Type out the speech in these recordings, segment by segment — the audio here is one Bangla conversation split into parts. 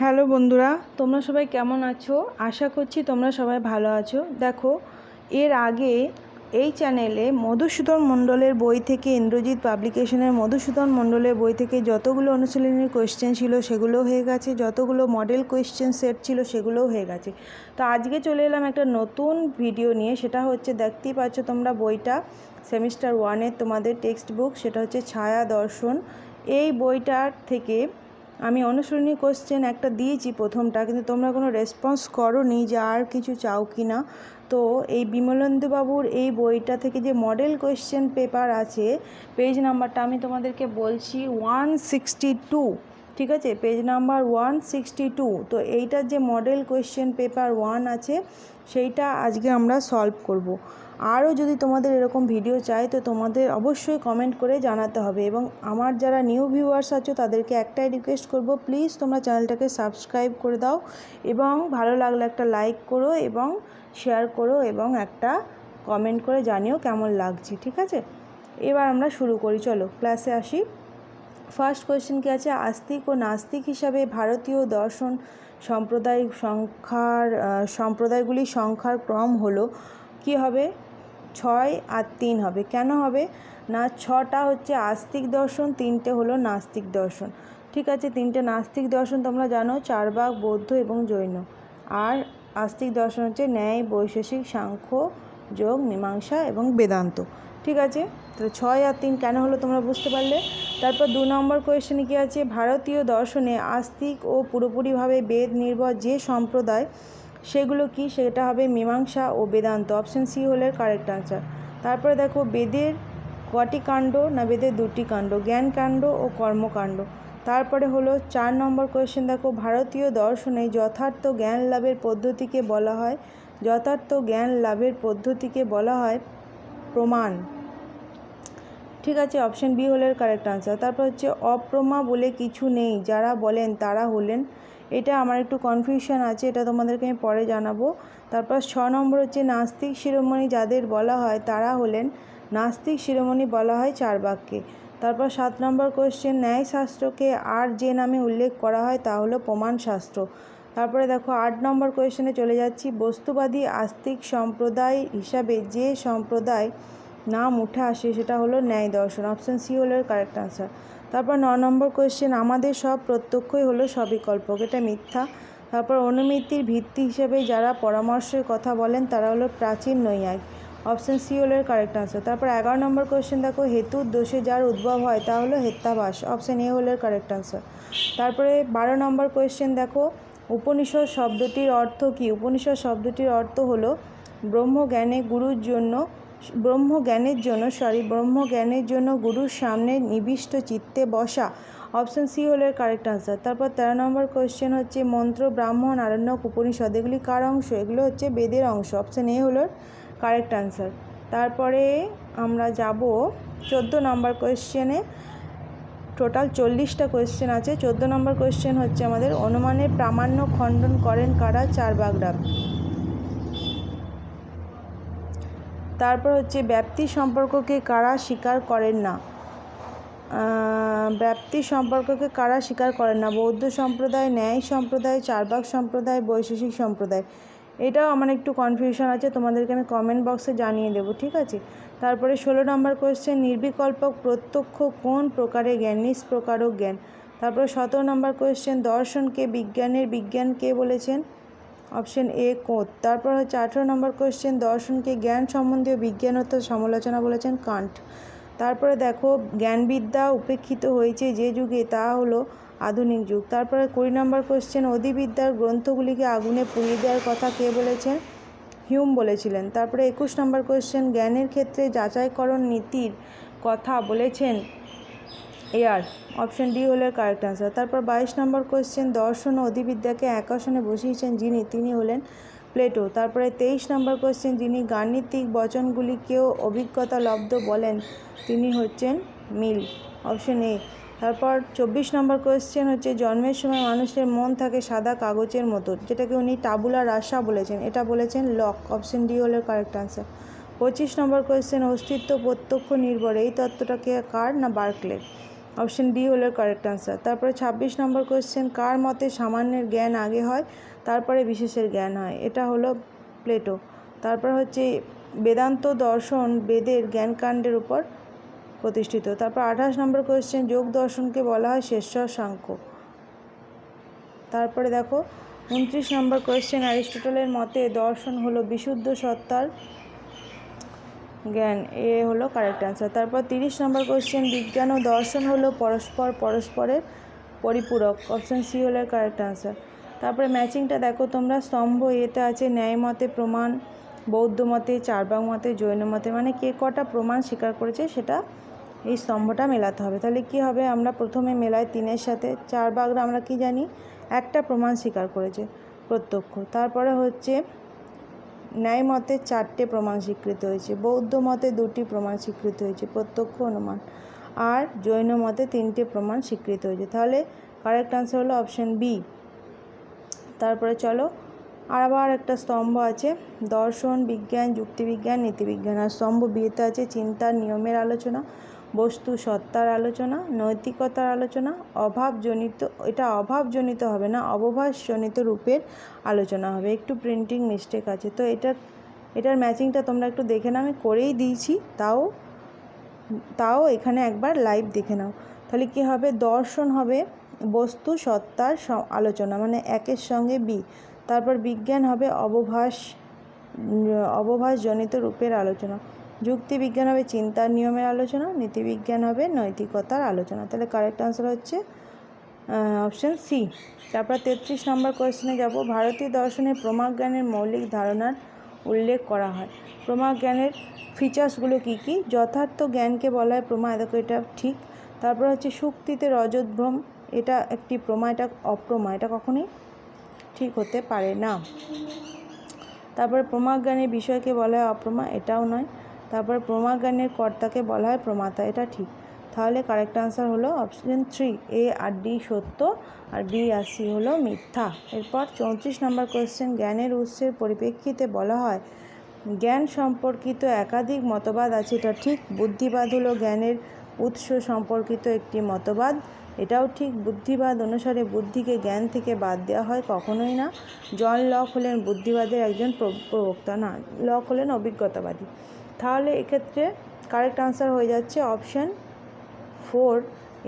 হ্যালো বন্ধুরা, তোমরা সবাই কেমন আছো? আশা করছি তোমরা সবাই ভালো আছো। দেখো, এর আগে এই চ্যানেলে মধুসূদন মণ্ডলের বই থেকে ইন্দ্রজিৎ পাবলিকেশনের মধুসূদন মণ্ডলের বই থেকে যতগুলো অনুশীলনীর কোয়েশ্চেন ছিল সেগুলো হয়ে গেছে, যতগুলো মডেল কোয়েশ্চেন সেট ছিল সেগুলোও হয়ে গেছে। তো আজকে চলে এলাম একটা নতুন ভিডিও নিয়ে, সেটা হচ্ছে দেখতেই পাচ্ছ তোমরা বইটা সেমিস্টার ওয়ানের তোমাদের টেক্সট বুক সেটা হচ্ছে ছায়া দর্শন। এই বইটার থেকে আমি অনুসরণী কোশ্চেন একটা দিয়েছি প্রথমটা, কিন্তু তোমরা কোনো রেসপন্স করোনি যে আর কিছু চাও কি না। তো এই বিমলেন্দুবাবুর এই বইটা থেকে যে মডেল কোয়েশ্চেন পেপার আছে পেজ নাম্বারটা আমি তোমাদেরকে বলছি ওয়ান সিক্সটি টু ঠিক আছে? Page number one sixty two তো এইটার যে মডেল কোয়েশ্চেন পেপার ওয়ান আছে, সেইটা আজকে আমরা সলভ করব। আরও যদি তোমাদের এরকম ভিডিও চাই, তো তোমাদের অবশ্যই কমেন্ট করে জানাতে হবে এবং আমার যারা নিউ ভিউয়ার্স আছো, তাদেরকে একটাই রিকোয়েস্ট করব প্লিজ তোমরা চ্যানেলটাকে সাবস্ক্রাইব করে দাও এবং ভালো লাগলে একটা লাইক করো এবং শেয়ার করো এবং একটা কমেন্ট করে জানিও কেমন লাগছে, ঠিক আছে? এবার আমরা শুরু করি, চলো ক্লাসে আসি। ফার্স্ট কোয়েশ্চেন কি আছে? আস্তিক ও নাস্তিক হিসাবে ভারতীয় দর্শন সম্প্রদায় সংখ্যার সম্প্রদায়গুলির সংখ্যার ক্রম হলো কি হবে? ছয় আর তিন হবে। কেন হবে? না, ছটা হচ্ছে আস্তিক দর্শন, তিনটে হলো নাস্তিক দর্শন। ঠিক আছে, তিনটে নাস্তিক দর্শন তোমরা জানো, চারবাক, বৌদ্ধ এবং জৈন। আর আস্তিক দর্শন হচ্ছে ন্যায়, বৈশেষিক, সাংখ্য, যোগ, মীমাংসা এবং বেদান্ত। ঠিক আছে? তাহলে ছয় আর তিন কেন হলো তোমরা বুঝতে পারলে? তারপর দু নম্বর কোয়েশ্চেনে কী আছে? ভারতীয় দর্শনে আস্তিক ও পুরোপুরিভাবে বেদ নির্ভর যে সম্প্রদায়, সেগুলো কি? সেটা হবে মীমাংসা ও বেদান্ত। অপশন সি হলে কারেক্ট আনসার তারপরে দেখো, বেদের কটি কাণ্ড না বেদের দুটি কাণ্ড? জ্ঞান কাণ্ড ও কর্মকাণ্ড। তারপরে হলো চার নম্বর কোয়েশ্চেন দেখো, ভারতীয় দর্শনে যথার্থ জ্ঞান লাভের পদ্ধতিকে বলা হয়। যথার্থ জ্ঞান লাভের পদ্ধতিকে বলা হয় প্রমাণ। ঠিক আছে অপশন বি হলের কারেক্ট আনসার তারপর হচ্ছে অপ্রমা বলে কিছু নেই, যারা বলেন তারা হলেন। এটা আমার একটু কনফিউশন আছে, এটা তোমাদেরকে আমি পরে জানাব। তারপর ছ নম্বর হচ্ছে নাস্তিক শিরোমণি যাদের বলা হয় তারা হলেন। নাস্তিক শিরোমণি বলা হয় চার বাক্যে। তারপর সাত নম্বর কোয়েশ্চেন ন্যায়শাস্ত্রকে আর যে নামে উল্লেখ করা হয় তা হলো প্রমাণ শাস্ত্র তারপরে দেখো আট নম্বর কোয়েশ্চেনে চলে যাচ্ছি, বস্তুবাদী আস্তিক সম্প্রদায় হিসাবে যে সম্প্রদায় নাম উঠে আসে সেটা হলো ন্যায় দর্শন অপশান সি হলো কারেক্ট আনসার তারপর ন নম্বর কোয়েশ্চেন আমাদের সব প্রত্যক্ষই হলো সবিকল্পক এটা মিথ্যা। তারপর অনুমিতির ভিত্তি হিসেবে যারা পরামর্শের কথা বলেন তারা হলো প্রাচীন নৈয়ায়িক অপশান সি হলো কারেক্ট আনসার তারপর এগারো নম্বর কোয়েশ্চেন দেখো হেতুর দোষে যার উদ্ভব হয় তা হলো হেত্যাবাস অপশান এ হলো কারেক্ট আনসার তারপরে বারো নম্বর কোয়েশ্চেন দেখো উপনিষদ শব্দটির অর্থ কী? উপনিষদ শব্দটির অর্থ হলো ব্রহ্মজ্ঞানে গুরুর জন্য ব্রহ্মজ্ঞানের জন্য সরি ব্রহ্মজ্ঞানের জন্য গুরুর সামনে নিবিষ্ট চিত্তে বসা। অপশান সি হলো কারেক্ট আনসার তারপর তেরো নম্বর কোয়েশ্চেন হচ্ছে, মন্ত্র, ব্রাহ্মণ, আরণ্যক, উপনিষদ, এগুলি কার অংশ? এগুলো হচ্ছে বেদের অংশ। অপশান এ হলো কারেক্ট আনসার তারপরে আমরা যাব চোদ্দ নম্বর কোয়েশ্চেনে টোটাল চল্লিশটা কোয়েশ্চেন আছে। চোদ্দ নম্বর কোয়েশ্চেন হচ্ছে আমাদের, অনুমানের প্রামাণ্য খণ্ডন করেন কারা? চার তারপর হচ্ছে ব্যাপ্তি সম্পর্ককে কারা স্বীকার করেন না? ব্যাপ্তি সম্পর্ককে কারা স্বীকার করেন না? বৌদ্ধ সম্প্রদায়, ন্যায় সম্প্রদায়, চারবাক সম্প্রদায়, বৈশেষিক সম্প্রদায়। এটাও আমার একটু কনফিউশন আছে, তোমাদেরকে আমি কমেন্ট বক্সে জানিয়ে দেবো, ঠিক আছে? তারপরে ষোলো নম্বর কোয়েশ্চেন নির্বিকল্পক প্রত্যক্ষ কোন প্রকারে জ্ঞান? নিষ্প্রকারক জ্ঞান। তারপরে সতেরো নম্বর কোয়েশ্চেন দর্শনকে বিজ্ঞানের বিজ্ঞান কে বলেছেন? অপশন এ কোত তারপর হচ্ছে আঠেরো নম্বর কোয়েশ্চেন দর্শনকে জ্ঞান সম্বন্ধীয় বিজ্ঞান বিজ্ঞানত সমালোচনা বলেছেন কান্ট। তারপরে দেখো, জ্ঞানবিদ্যা উপেক্ষিত হয়েছে যে যুগে, তা হলো আধুনিক যুগ। তারপরে কুড়ি নম্বর কোয়েশ্চেন অধিবিদ্যার গ্রন্থগুলিকে আগুনে পুড়িয়ে দেওয়ার কথা কে বলেছেন? হিউম বলেছিলেন। তারপরে একুশ নম্বর কোয়েশ্চেন জ্ঞানের ক্ষেত্রে যাচাইকরণ নীতির কথা বলেছেন এয়ার অপশন ডি হলো কারেক্ট আনসার তারপর বাইশ নম্বর কোয়েশ্চেন দর্শন অধিবিদ্যাকে এক আসনে বসিয়েছেন যিনি, তিনি হলেন প্লেটো। তারপরে তেইশ নম্বর কোয়েশ্চেন যিনি গাণিতিক বচনগুলিকেও অভিজ্ঞতা লব্ধ বলেন, তিনি হচ্ছেন মিল অপশন এ তারপর চব্বিশ নম্বর কোয়েশ্চেন হচ্ছে, জন্মের সময় মানুষের মন থাকে সাদা কাগজের মতো, যেটাকে উনি টাবুলা রাসা বলেছেন, এটা বলেছেন লক অপশন ডি হলো কারেক্ট আনসার পঁচিশ নম্বর কোয়েশ্চেন অস্তিত্ব প্রত্যক্ষ নির্ভর, এই তত্ত্বটাকে কার না বার্কলে অপশন ডি হলো কারেক্ট আনসার তারপরে ছাব্বিশ নম্বর কোয়েশ্চেন কার মতে সামান্যের জ্ঞান আগে হয়, তারপরে বিশেষের জ্ঞান হয়? এটা হলো প্লেটো। তারপর হচ্ছে বেদান্ত দর্শন বেদের জ্ঞানকাণ্ডের উপর প্রতিষ্ঠিত। তারপর আঠাশ নম্বর কোয়েশ্চেন যোগ দর্শনকে বলা হয় শেষ্বর সাংখ্য। তারপরে দেখো, উনত্রিশ নম্বর কোয়েশ্চেন অ্যারিস্টটলের মতে দর্শন হলো বিশুদ্ধ সত্তার জ্ঞান, এ হলো কারেক্ট অ্যান্সার তারপর তিরিশ নম্বর কোয়েশ্চেন বিজ্ঞান ও দর্শন হলো পরস্পর পরস্পরের পরিপূরক। অপশান সি হলো কারেক্ট অ্যান্সার তারপরে ম্যাচিংটা দেখো তোমরা, স্তম্ভ এতে আছে ন্যায় মতে প্রমাণ, বৌদ্ধ মতে চারবাং মতে, জৈন মতে মানে কে কটা প্রমাণ স্বীকার করেছে সেটা এই স্তম্ভটা মেলাতে হবে। তাহলে কি হবে? আমরা প্রথমে মেলাই তিনের সাথে, চার বাগরা আমরা কি জানি? একটা প্রমাণ স্বীকার করেছে প্রত্যক্ষ। তারপরে হচ্ছে ন্যায় মতে চারটে প্রমাণ স্বীকৃত হয়েছে, বৌদ্ধ মতে দুটি প্রমাণ স্বীকৃত হয়েছে, প্রত্যক্ষ অনুমান আর জৈন মতে তিনটে প্রমাণ স্বীকৃত হয়েছে। তাহলে কারেক্ট আনসার হলো অপশন বি তারপরে চলো আর আবার একটা স্তম্ভ আছে, দর্শন, বিজ্ঞান যুক্তিবিজ্ঞান নীতিবিজ্ঞান আর স্তম্ভ বিয়েতে আছে চিন্তার নিয়মের আলোচনা বস্তু সত্তার আলোচনা, নৈতিকতার আলোচনা, অভাবজনিত, এটা অভাবজনিত হবে না, অবভাসজনিত রূপের আলোচনা হবে। একটু প্রিন্টিং মিস্টেক আছে। তো এটার এটার ম্যাচিংটা তোমরা একটু দেখে নাও। আমি করেই দিয়েছি, তাও তাও এখানে একবার লাইভ দেখে নাও। তাহলে কি হবে? দর্শন হবে বস্তু সত্তার আলোচনা মানে একের সঙ্গে বি। তারপর বিজ্ঞান হবে অবভাস, অবভাসজনিত রূপের আলোচনা। যুক্তি বিজ্ঞান হবে চিন্তার নিয়মের আলোচনা, নীতিবিজ্ঞান হবে নৈতিকতার আলোচনা। তাহলে কারেক্ট আনসার হচ্ছে অপশান সি তারপর তেত্রিশ নম্বর কোয়েশ্চেনে যাব। ভারতীয় দর্শনে প্রমাগ জ্ঞানের মৌলিক ধারণার উল্লেখ করা হয়। প্রমাগ জ্ঞানের ফিচার্সগুলো কী কী? যথার্থ জ্ঞানকে বলা হয় প্রমা দেখো এটা ঠিক। তারপর হচ্ছে শুক্তিতে রজতভ্রম এটা একটি প্রমা, এটা অপ্রমা, এটা কখনোই ঠিক হতে পারে না। তারপরে প্রমাজ্ঞানের বিষয়কে বলা হয় অপ্রমা, এটাও নয়। তারপর প্রমাজ্ঞানের কর্তাকে বলা হয় প্রমাতা, এটা ঠিক। তাহলে কারেক্ট আনসার হলো অপশন থ্রি এ আর ডি সত্য আর বি আর সি হলো মিথ্যা। এরপর চৌত্রিশ নম্বর কোয়েশ্চেন জ্ঞানের উৎসের পরিপ্রেক্ষিতে বলা হয়, জ্ঞান সম্পর্কিত একাধিক মতবাদ আছে, এটা ঠিক। বুদ্ধিবাদ হলো জ্ঞানের উৎস সম্পর্কিত একটি মতবাদ, এটাও ঠিক। বুদ্ধিবাদ অনুসারে বুদ্ধিকে জ্ঞান থেকে বাদ দেওয়া হয় কখনোই না। জন লক হলেন বুদ্ধিবাদের একজন প্রবক্তা না, লক হলেন অভিজ্ঞতাবাদী। তাহলে এক্ষেত্রে কারেক্ট আনসার হয়ে যাচ্ছে অপশান ফোর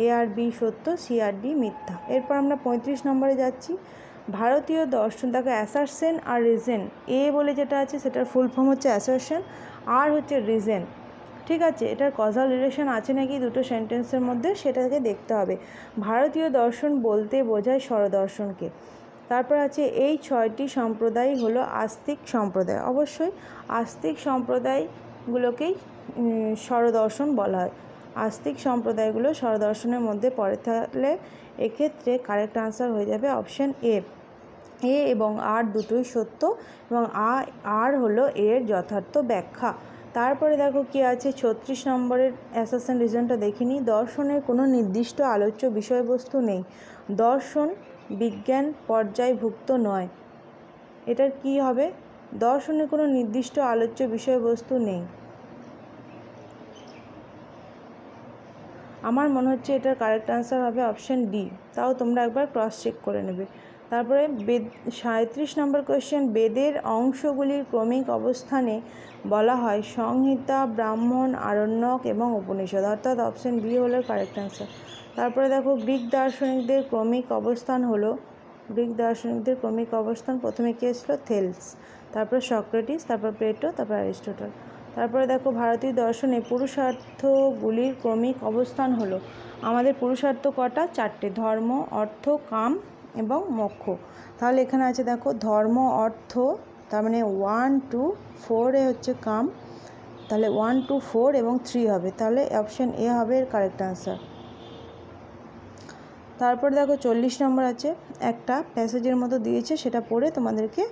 এ আর বি সত্য সি আর ডি মিথ্যা। এরপর আমরা পঁয়ত্রিশ নম্বরে যাচ্ছি। ভারতীয় দর্শন, দেখো অ্যাসারসেন আর রিজেন এ বলে যেটা আছে সেটার ফুল ফর্ম হচ্ছে অ্যাসারশন আর হচ্ছে রিজেন ঠিক আছে, এটার কজাল রিলেশন আছে নাকি দুটো সেন্টেন্সের মধ্যে সেটাকে দেখতে হবে। ভারতীয় দর্শন বলতে বোঝায় স্বরদর্শনকে। তারপর আছে, এই ছয়টি সম্প্রদায় হলো আস্তিক সম্প্রদায়। অবশ্যই আস্তিক সম্প্রদায়গুলোকেই উম, স্বরদর্শন বলা হয়। আস্তিক সম্প্রদায়গুলো স্বরদর্শনের মধ্যে পড়ে তাহলে এক্ষেত্রে কারেক্ট আনসার হয়ে যাবে অপশান এ এ এবং আর দুটোই সত্য এবং আ আর হলো এর যথার্থ ব্যাখ্যা। তারপরে দেখো কি আছে ছত্রিশ নম্বরের অ্যাসাসেন রিজনটা দেখিনি দর্শনের কোনো নির্দিষ্ট আলোচ্য বিষয়বস্তু নেই। দর্শন বিজ্ঞান পর্যায়ভুক্ত নয়। এটার কি হবে? দর্শনের কোনো নির্দিষ্ট আলোচ্য বিষয়বস্তু নেই। আমার মনে হচ্ছে এটার কারেক্ট আনসার হবে অপশন ডি তাও তোমরা একবার ক্রস চেক করে নেবে। তারপরে বেদ সাঁত্রিশ নম্বর কোয়েশ্চেন বেদের অংশগুলির ক্রমিক অবস্থানে বলা হয় সংহিতা, ব্রাহ্মণ, আরণ্যক এবং উপনিষদ। অর্থাৎ অপশন বি হলো কারেক্ট আনসার তারপরে দেখো, গ্রিক দার্শনিকদের ক্রমিক অবস্থান হলো গ্রিক দার্শনিকদের ক্রমিক অবস্থান প্রথমে কে ছিল? থেলস। তারপর সক্রেটিস, তারপর প্লেটো, তারপর অ্যারিস্টোটল। তারপরে দেখো, ভারতীয় দর্শনে পুরুষার্থগুলির ক্রমিক অবস্থান হলো। আমাদের পুরুষার্থ কটা? চারটে। ধর্ম, অর্থ, কাম এবং মোক্ষ। তাহলে এখানে আছে দেখো, ধর্ম, অর্থ, তার মানে ওয়ান টু ফোরে হচ্ছে কাম। তাহলে ওয়ান টু ফোর এবং থ্রি হবে। তাহলে অপশন এ হবে কারেক্ট আনসার তারপর দেখো চল্লিশ নম্বর আছে, একটা প্যাসেজের মতো দিয়েছে, সেটা পড়ে তোমাদেরকে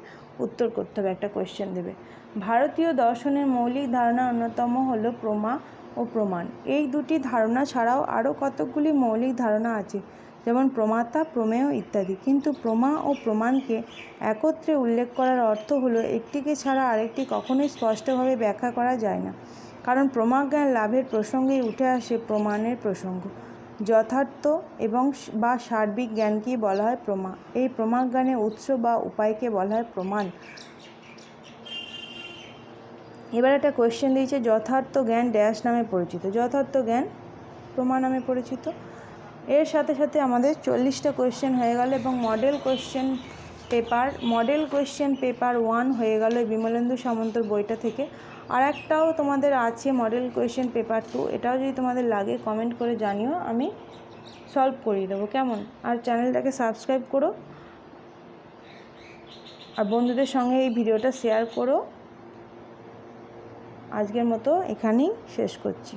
উত্তর করতে হবে, একটা কোয়েশ্চেন দেবে। ভারতীয় দর্শনের মৌলিক ধারণা অন্যতম হলো প্রমা ও প্রমাণ। এই দুটি ধারণা ছাড়াও আরও কতকগুলি মৌলিক ধারণা আছে, যেমন প্রমাতা, প্রমেয় ইত্যাদি। কিন্তু প্রমা ও প্রমাণকে একত্রে উল্লেখ করার অর্থ হলো, একটিকে ছাড়া আরেকটি কখনোই স্পষ্টভাবে ব্যাখ্যা করা যায় না। কারণ প্রমাজ্ঞান লাভের প্রসঙ্গেই উঠে আসে প্রমাণের প্রসঙ্গ। যথার্থ এবং বা সার্বিক জ্ঞানকেই বলা হয় প্রমা এই প্রমাণ জ্ঞানের উৎস বা উপায়কে বলা হয় প্রমাণ। এবার একটা কোয়েশ্চেন দিয়েছে, যথার্থ জ্ঞান ড্যাশ নামে পরিচিত। যথার্থ জ্ঞান প্রমাণ নামে পরিচিত। এর সাথে সাথে আমাদের চল্লিশটা কোয়েশ্চেন হয়ে গেল এবং model question paper model question paper one হয়ে গেল বিমলেন্দু সামন্তর বইটা থেকে। আর একটাও তোমাদের আছে মডেল কোয়েশ্চেন পেপার টু এটাও যদি তোমাদের লাগে কমেন্ট করে জানিও, আমি সলভ করিয়ে দেবো, কেমন? আর চ্যানেলটাকে সাবস্ক্রাইব করো। আর বন্ধুদের সঙ্গে এই ভিডিওটা শেয়ার করো। আজকের মতো এখানেই শেষ করছি।